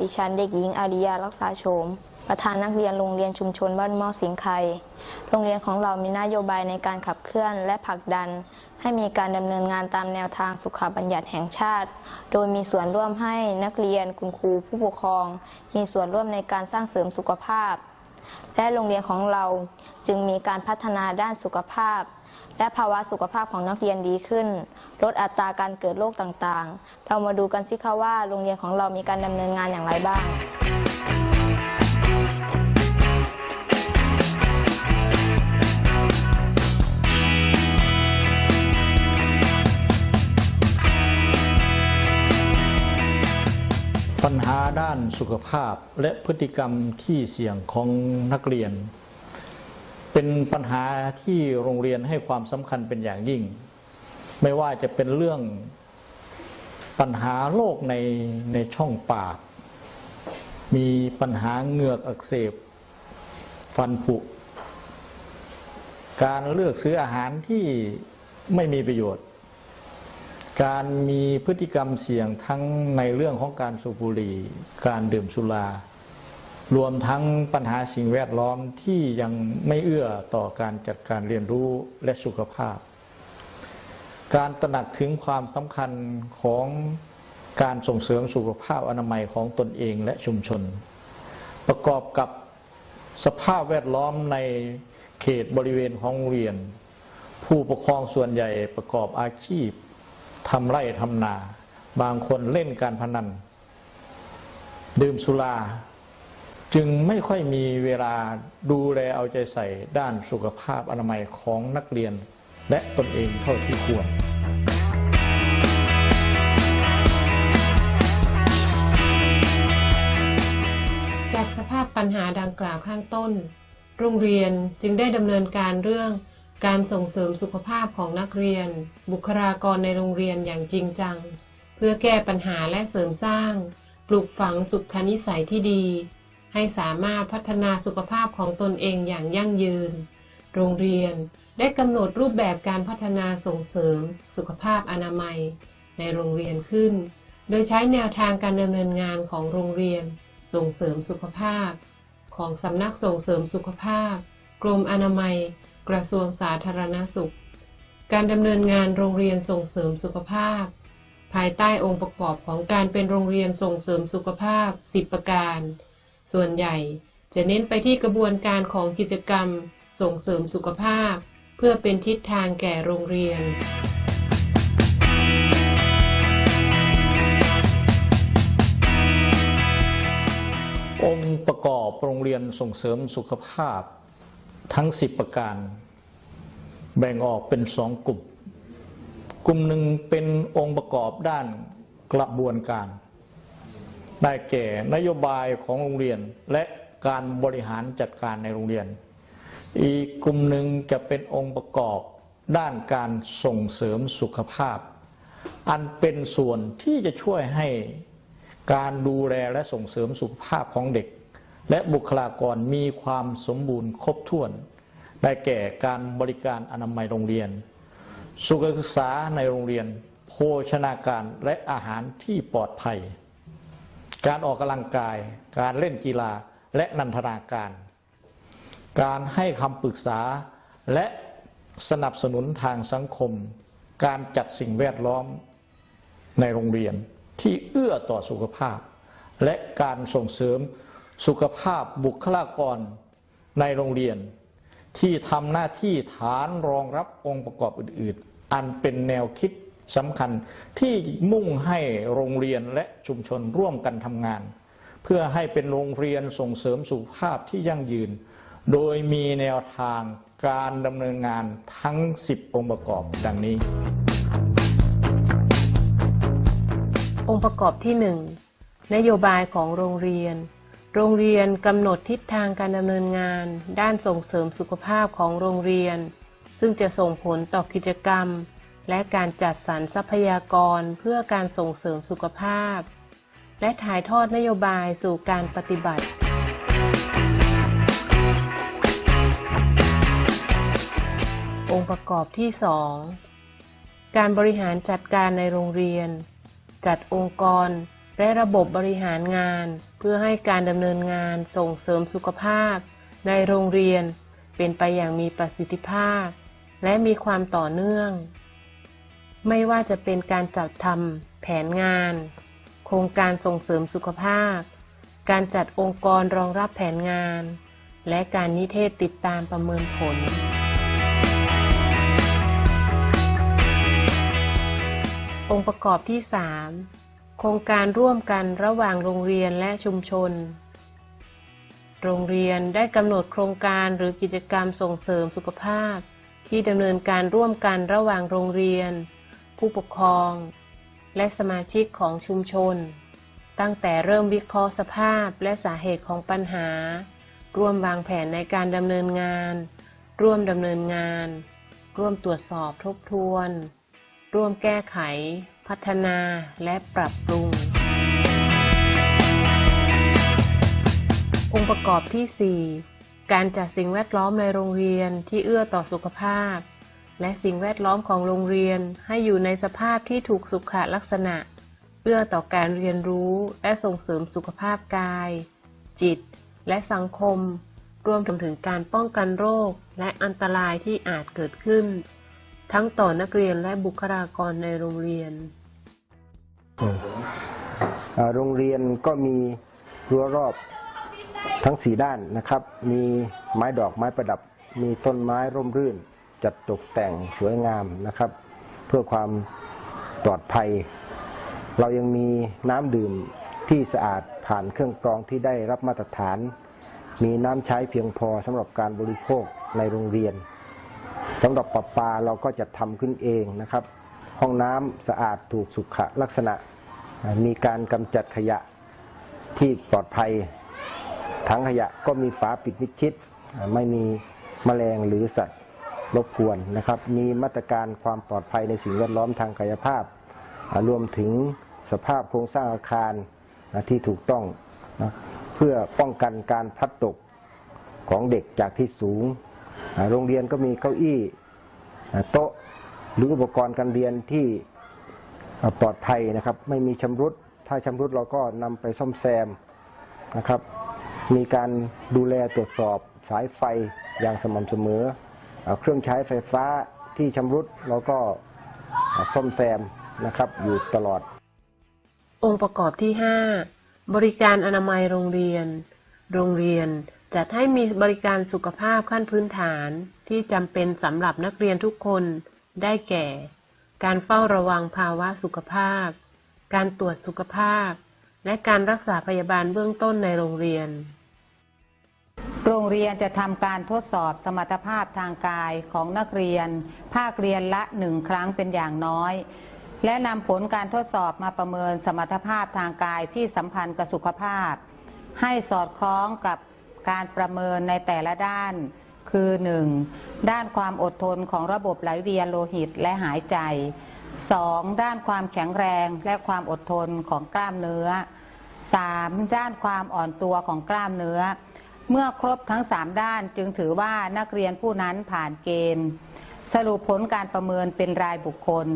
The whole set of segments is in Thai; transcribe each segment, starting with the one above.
ดิฉันเด็กหญิงอาริยารักษาโฉม ประธานนักเรียนโรงเรียนชุมชนบ้านมอสิงห์ไคโรงเรียนของเรามีนโยบายในการขับเคลื่อนและผลักดัน ให้มีการดำเนินงานตามแนวทางสุขบัญญัติแห่งชาติ โดยมีส่วนร่วมให้นักเรียนคุณครูผู้ปกครอง มีส่วนร่วมในการสร้างเสริมสุขภาพ และโรงเรียนของเราจึงมีการพัฒนาด้านสุขภาพ และภาวะสุขภาพของนักเรียนดีขึ้น ลดอัตราการเกิดโรคต่างๆ เรามาดูกันสิคะว่าโรงเรียนของเรามีการดำเนินงานอย่างไรบ้างปัญหาด้านสุขภาพและพฤติกรรมที่เสี่ยงของนักเรียน เป็นปัญหาที่โรงเรียนให้ความสำคัญเป็นอย่างยิ่ง ไม่ว่าจะเป็นเรื่องปัญหาโรคในในช่องปาก มีปัญหาเหงือกอักเสบ ฟันผุ การเลือกซื้ออาหารที่ไม่มีประโยชน์ การมีพฤติกรรมเสี่ยงทั้งในเรื่องของการสูบบุหรี่ การดื่มสุรา รวมทั้งปัญหาสิ่งแวดล้อมที่ยังไม่เอื้อต่อการจัดการเรียนรู้และสุขภาพ การตระหนักถึงความสำคัญของการส่งเสริมสุขภาพอนามัยของตนเองและชุมชน ประกอบกับสภาพแวดล้อมในเขตบริเวณของโรงเรียน ผู้ปกครองส่วนใหญ่ประกอบอาชีพทำไร่ทำนา บางคนเล่นการพนัน ดื่มสุรา จึงไม่ค่อยมีเวลาดูแลเอาใจใส่ด้านสุขภาพอนามัยของนักเรียน และตนเองเท่าที่ควร จากสภาพปัญหาดังกล่าวข้างต้น โรงเรียนจึงได้ดำเนินการเรื่องการส่งเสริมสุขภาพของนักเรียน บุคลากรในโรงเรียนอย่างจริงจัง เพื่อแก้ปัญหาและเสริมสร้าง ปลูกฝังสุขนิสัยที่ดี ให้สามารถพัฒนาสุขภาพของตนเองอย่างยั่งยืน โรงเรียนได้กำหนดรูปแบบการพัฒนาส่งเสริม สุขภาพอนามัย ในโรงเรียนขึ้น โดยใช้แนวทางการดำเนินงานของโรงเรียน ส่งเสริมสุขภาพ ของสำนักส่งเสริมสุขภาพ กรมอนามัย กระทรวงสาธารณสุข การดำเนินงานโรงเรียนส่งเสริมสุขภาพ ภายใต้องค์ประกอบของการเป็นโรงเรียนส่งเสริมสุขภาพ 10 ประการ ส่วนใหญ่จะเน้นไปที่กระบวนการของกิจกรรม ส่งเสริมสุขภาพ เพื่อเป็นทิศทางแก่โรงเรียน องค์ประกอบโรงเรียนส่งเสริมสุขภาพทั้ง 10 ประการ แบ่งออกเป็นสองกลุ่ม กลุ่มหนึ่งเป็นองค์ประกอบด้านกระบวนการ ได้แก่นโยบายของโรงเรียนและการบริหารจัดการในโรงเรียน อีกกลุ่มหนึ่งจะเป็นองค์ประกอบด้านการส่งเสริมสุขภาพ อันเป็นส่วนที่จะช่วยให้การดูแลและส่งเสริมสุขภาพของเด็ก และบุคลากรมีความสมบูรณ์ครบถ้วน ได้แก่การบริการอนามัยโรงเรียน สุขศึกษาในโรงเรียน โภชนาการและอาหารที่ปลอดภัย การออกกำลังกาย การเล่นกีฬาและนันทนาการ การให้คำปรึกษาและสนับสนุนทางสังคม การจัดสิ่งแวดล้อมในโรงเรียนที่เอื้อต่อสุขภาพ และการส่งเสริมสุขภาพบุคลากรในโรงเรียน ที่ทำหน้าที่ฐานรองรับองค์ประกอบอื่น ๆ อันเป็นแนวคิด สำคัญที่มุ่งให้โรงเรียนและชุมชนร่วมกันทำงาน เพื่อให้เป็นโรงเรียนส่งเสริมสุขภาพที่ยั่งยืน โดยมีแนวทางการดำเนินงานทั้ง 10 องค์ประกอบดังนี้ องค์ประกอบที่ 1 นโยบายของโรงเรียน โรงเรียนกำหนดทิศทางการดำเนินงาน ด้านส่งเสริมสุขภาพของโรงเรียน ซึ่งจะส่งผลต่อกิจกรรม และการจัดสรรทรัพยากรเพื่อการส่งเสริมสุขภาพ และถ่ายทอดนโยบายสู่การปฏิบัติ องค์ประกอบที่ 2 การบริหารจัดการในโรงเรียน จัดองค์กรและระบบบริหารงาน เพื่อให้การดำเนินงานส่งเสริมสุขภาพ ในโรงเรียนเป็นไปอย่างมีประสิทธิภาพ และมีความต่อเนื่อง ไม่ว่าจะเป็นการจัดทำแผนงาน โครงการส่งเสริมสุขภาพ การจัดองค์กรรองรับแผนงาน และการนิเทศติดตามประเมินผล องค์ประกอบที่ 3 โครงการร่วมกันระหว่างโรงเรียนและชุมชน โรงเรียนได้กำหนดโครงการหรือกิจกรรมส่งเสริมสุขภาพ ที่ดำเนินการร่วมกันระหว่างโรงเรียน ผู้ปกครอง และสมาชิกของชุมชน ตั้งแต่เริ่มวิเคราะห์สภาพและสาเหตุของปัญหา ร่วมวางแผนในการดำเนินงาน ร่วมดำเนินงาน ร่วมตรวจสอบทบทวน ร่วมแก้ไข พัฒนาและปรับปรุง องค์ประกอบที่ 4 การจัดสิ่งแวดล้อมในโรงเรียนที่เอื้อต่อสุขภาพ และสิ่งแวดล้อมของโรงเรียนให้อยู่ในสภาพที่ถูกสุขลักษณะ เอื้อต่อการเรียนรู้และส่งเสริมสุขภาพกาย จิต และสังคม รวมถึงการป้องกันโรคและอันตรายที่อาจเกิดขึ้น ทั้งต่อนักเรียนและบุคลากรในโรงเรียน โรงเรียนก็มีรั้วรอบทั้งสี่ด้านนะครับ มีไม้ดอกไม้ประดับ มีต้นไม้ร่มรื่น จัดตกแต่งสวยงามนะครับ เพื่อความปลอดภัย เรายังมีน้ำดื่มที่สะอาดผ่านเครื่องกรองที่ได้รับมาตรฐาน มีน้ำใช้เพียงพอสำหรับการบริโภคในโรงเรียนสำหรับประปาเราก็จะทำขึ้นเองนะครับ ห้องน้ำสะอาดถูกสุขลักษณะ มีการกำจัดขยะที่ปลอดภัยถังขยะก็มีฝาปิดมิดชิด ไม่มีแมลงหรือสัตว์ รบกวนนะครับ มีมาตรการความปลอดภัยในสิ่งแวดล้อมทางกายภาพ รวมถึงสภาพโครงสร้างอาคารที่ถูกต้องนะเพื่อป้องกันการพลัดตกของเด็กจากที่สูง โรงเรียนก็มีเก้าอี้โต๊ะหรืออุปกรณ์การเรียนที่ปลอดภัยนะครับ ไม่มีชำรุด ถ้าชำรุดเราก็นำไปซ่อมแซมนะครับ มีการดูแลตรวจสอบสายไฟอย่างสม่ำเสมอเอ่อ เครื่องใช้ไฟฟ้าที่ชำรุดเราก็ซ่อมแซมนะครับอยู่ตลอด องค์ประกอบที่ 5 บริการอนามัยโรงเรียน โรงเรียนจัดให้มีบริการสุขภาพขั้นพื้นฐานที่จำเป็นสำหรับนักเรียนทุกคนได้แก่ การเฝ้าระวังภาวะสุขภาพ การตรวจสุขภาพ และการรักษาพยาบาลเบื้องต้นในโรงเรียน โรงเรียนจะทำการทดสอบสมรรถภาพทางกายของนักเรียน ภาคเรียนละหนึ่งครั้งเป็นอย่างน้อย และนำผลการทดสอบมาประเมินสมรรถภาพทางกายที่สัมพันธ์กับสุขภาพ ให้สอดคล้องกับการประเมินในแต่ละด้าน คือ 1. ด้านความอดทนของระบบไหลเวียนโลหิตและหายใจ 2. ด้านความแข็งแรงและความอดทนของกล้ามเนื้อ 3. ด้านความอ่อนตัวของกล้ามเนื้อ เมื่อครบทั้ง 3 ด้านจึงถือว่านักเรียนผู้นั้นผ่านเกณฑ์ สรุปผลการประเมินเป็นรายบุคคล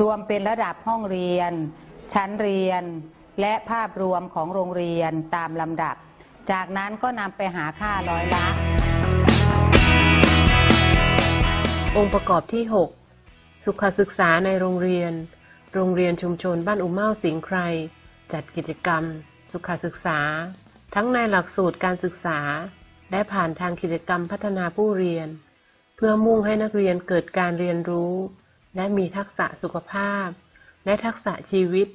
รวมเป็นระดับห้องเรียน ชั้นเรียน และภาพรวมของโรงเรียนตามลำดับ จากนั้นก็นำไปหาค่าร้อยละ องค์ประกอบที่ 6 สุขศึกษาในโรงเรียน โรงเรียนชุมชนบ้านอุมเมาสิงห์ไคร จัดกิจกรรม สุขศึกษา ทั้งในหลักสูตรการศึกษา และผ่านทางกิจกรรมพัฒนาผู้เรียน เพื่อมุ่งให้นักเรียนเกิดการเรียนรู้ และมีทักษะสุขภาพ และทักษะชีวิต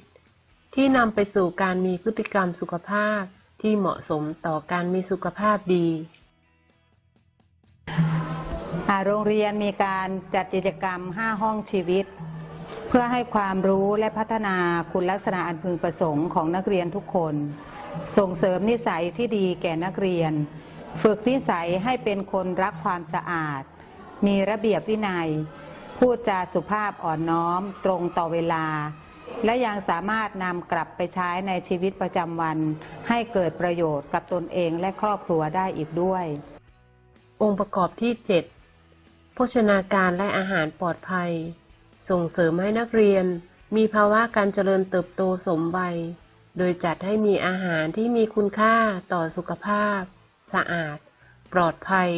ที่นำไปสู่การมีพฤติกรรมสุขภาพที่เหมาะสมต่อการมีสุขภาพดีโรงเรียนมีการจัดกิจกรรม 5 ห้องชีวิต เพื่อให้ความรู้และพัฒนาคุณลักษณะอันพึงประสงค์ของนักเรียนทุกคน ส่งเสริมนิสัยที่ดีแก่นักเรียน ฝึกนิสัยให้เป็นคนรักความสะอาด มีระเบียบวินัย พูดจาสุภาพอ่อนน้อม ตรงต่อเวลา และยังสามารถนำกลับไปใช้ในชีวิตประจำวัน ให้เกิดประโยชน์กับตนเองและครอบครัวได้อีกด้วย องค์ประกอบที่ 7 โภชนาการและอาหารปลอดภัย ส่งเสริมให้นักเรียน มีภาวะการเจริญเติบโตสมวัย โดยจัดให้มีอาหารที่มีคุณค่าต่อสุขภาพ สะอาด ปลอดภัย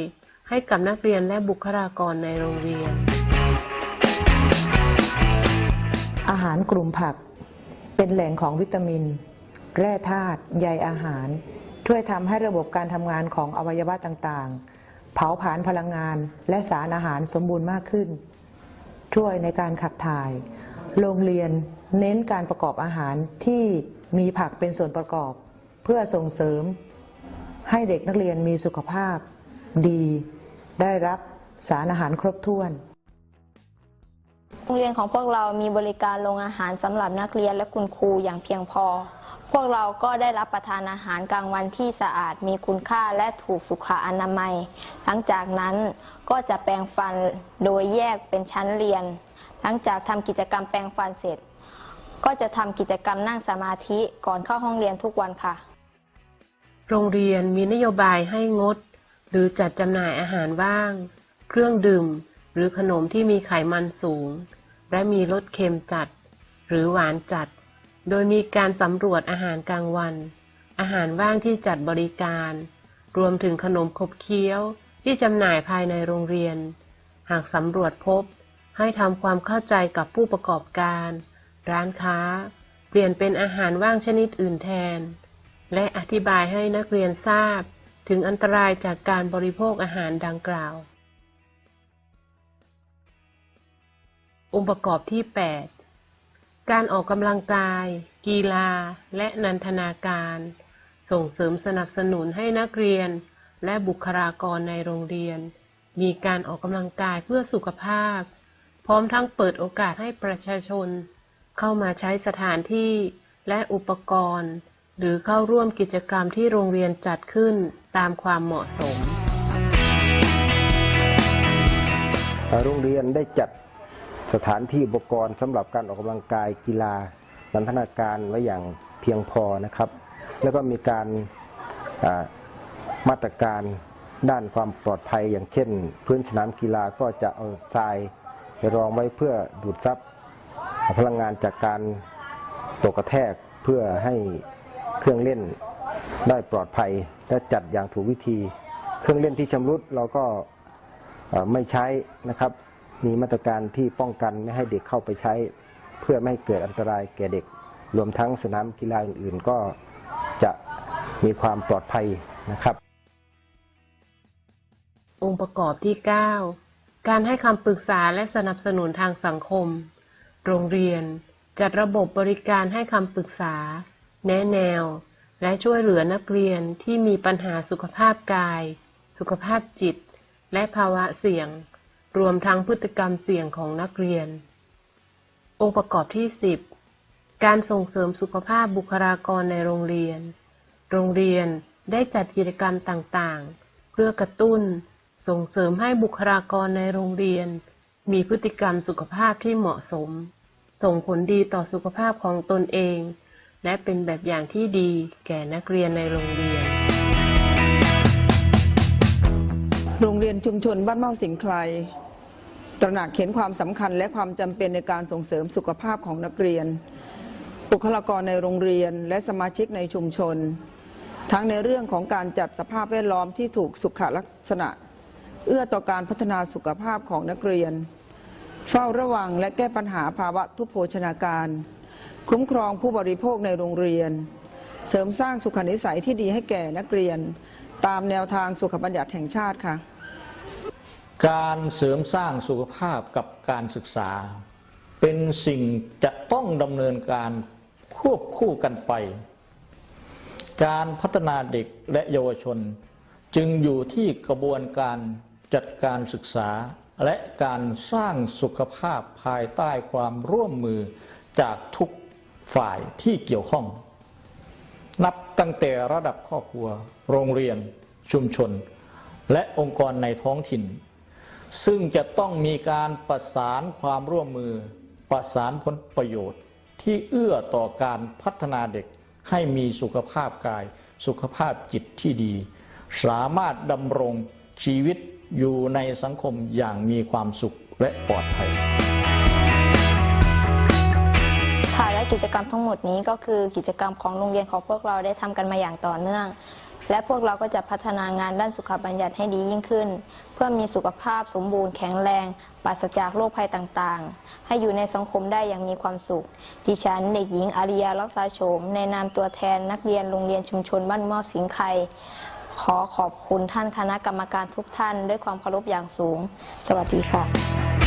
ให้กับนักเรียนและบุคลากรในโรงเรียน อาหารกลุ่มผัก เป็นแหล่งของวิตามิน แร่ธาตุใยอาหาร ช่วยทำให้ระบบการทำงานของอวัยวะต่างๆ เผาผลาญพลังงานและสารอาหารสมบูรณ์มากขึ้น ช่วยในการขับถ่าย โรงเรียนเน้นการประกอบอาหารที่ มีผักเป็นส่วนประกอบ เพื่อส่งเสริม ให้เด็กนักเรียนมีสุขภาพดี ได้รับสารอาหารครบถ้วน โรงเรียนของพวกเรามีบริการโรงอาหารสำหรับนักเรียนและคุณครูอย่างเพียงพอ พวกเราก็ได้รับประทานอาหารกลางวันที่สะอาดมีคุณค่าและถูกสุขอนามัย หลังจากนั้นก็จะแปรงฟันโดยแยกเป็นชั้นเรียน หลังจากทำกิจกรรมแปรงฟันเสร็จ ก็จะทำกิจกรรมนั่งสมาธิก่อนเข้าห้องเรียนทุกวันค่ะ โรงเรียนมีนโยบายให้งด หรือจัดจำหน่ายอาหารว่าง เครื่องดื่ม หรือขนมที่มีไขมันสูง และมีรสเค็มจัด หรือหวานจัด โดยมีการสำรวจอาหารกลางวัน อาหารว่างที่จัดบริการ รวมถึงขนมขบเคี้ยวที่จำหน่ายภายในโรงเรียน หากสำรวจพบให้ทำความเข้าใจกับผู้ประกอบการ ร้านค้า เปลี่ยนเป็นอาหารว่างชนิดอื่นแทน และอธิบายให้นักเรียนทราบถึงอันตรายจากการบริโภคอาหารดังกล่าว องค์ประกอบที่ 8 การออกกำลังกาย กีฬา และนันทนาการ ส่งเสริมสนับสนุนให้นักเรียน และบุคลากรในโรงเรียน มีการออกกำลังกายเพื่อสุขภาพ พร้อมทั้งเปิดโอกาสให้ประชาชน เข้ามาใช้สถานที่และอุปกรณ์ หรือเข้าร่วมกิจกรรมที่โรงเรียนจัดขึ้นตามความเหมาะสม โรงเรียนได้จัดสถานที่อุปกรณ์สำหรับการออกกำลังกายกีฬานันทนาการไว้อย่างเพียงพอนะครับ แล้วก็มีการมาตรการด้านความปลอดภัยอย่างเช่น พื้นสนามกีฬาก็จะเอาทรายรองไว้เพื่อดูดซับ พลังงานจากการตกกระแทกเพื่อให้เครื่องเล่นได้ปลอดภัยและจัดอย่างถูกวิธี เครื่องเล่นที่ชำรุดเราก็ไม่ใช้นะครับ มีมาตรการที่ป้องกันไม่ให้เด็กเข้าไปใช้ เพื่อไม่ให้เกิดอันตรายแก่เด็ก รวมทั้งสนามกีฬาอื่นๆ ก็จะมีความปลอดภัยนะครับ องค์ประกอบที่ 9 การให้คำปรึกษาและสนับสนุนทางสังคม โรงเรียน จัดระบบบริการให้คำปรึกษา แนะแนว และช่วยเหลือนักเรียนที่มีปัญหาสุขภาพกาย สุขภาพจิต และภาวะเสี่ยง รวมทั้งพฤติกรรมเสี่ยงของนักเรียน องค์ประกอบที่ 10 การส่งเสริมสุขภาพบุคลากรในโรงเรียน โรงเรียนได้จัดกิจกรรมต่างๆ เพื่อกระตุ้น ส่งเสริมให้บุคลากรในโรงเรียน มีพฤติกรรมสุขภาพที่เหมาะสม ส่งผลดีต่อสุขภาพของตนเอง และเป็นแบบอย่างที่ดีแก่นักเรียนในโรงเรียน โรงเรียนชุมชนบ้านเมาสิงไคลตระหนักเห็นความสำคัญและความจำเป็นในการส่งเสริมสุขภาพของนักเรียน บุคลากรในโรงเรียนและสมาชิกในชุมชน ทั้งในเรื่องของการจัดสภาพแวดล้อมที่ถูกสุขลักษณะ เอื้อต่อการพัฒนาสุขภาพของนักเรียน เฝ้าระวังและแก้ปัญหาภาวะทุพโภชนาการ คุ้มครองผู้บริโภคในโรงเรียน เสริมสร้างสุขนิสัยที่ดีให้แก่นักเรียน ตามแนวทางสุขบัญญัติแห่งชาติค่ะ การเสริมสร้างสุขภาพกับการศึกษา เป็นสิ่งจะต้องดำเนินการควบคู่กันไป การพัฒนาเด็กและเยาวชนจึงอยู่ที่กระบวนการ จัดการศึกษาและการสร้างสุขภาพภายใต้ความร่วมมือจากทุกฝ่ายที่เกี่ยวข้อง นับตั้งแต่ระดับครอบครัว โรงเรียน ชุมชน และองค์กรในท้องถิ่น ซึ่งจะต้องมีการประสานความร่วมมือ ประสานผลประโยชน์ ที่เอื้อต่อการพัฒนาเด็กให้มีสุขภาพกาย สุขภาพจิตที่ดี สามารถดำรงชีวิต อยู่ในสังคมอย่างมีความสุขและปลอดภัยภารและกิจกรรมทั้งหมดนี้ก็คือกิจกรรมของโรงเรียนของพวกเราได้ทำกันมาอย่างต่อเนื่อง และพวกเราก็จะพัฒนางานด้านสุขบัญญัติให้ดียิ่งขึ้น เพื่อมีสุขภาพสมบูรณ์แข็งแรงปราศจากโรคภัยต่างๆ ให้อยู่ในสังคมได้อย่างมีความสุข ดิฉันเด็กหญิงอาริยาลักษาโฉมในนามตัวแทนนักเรียนโรงเรียนชุมชนบ้านหม้อสิงไค ขอขอบคุณท่านคณะกรรมการทุกท่าน ด้วยความเคารพอย่างสูง สวัสดีค่ะ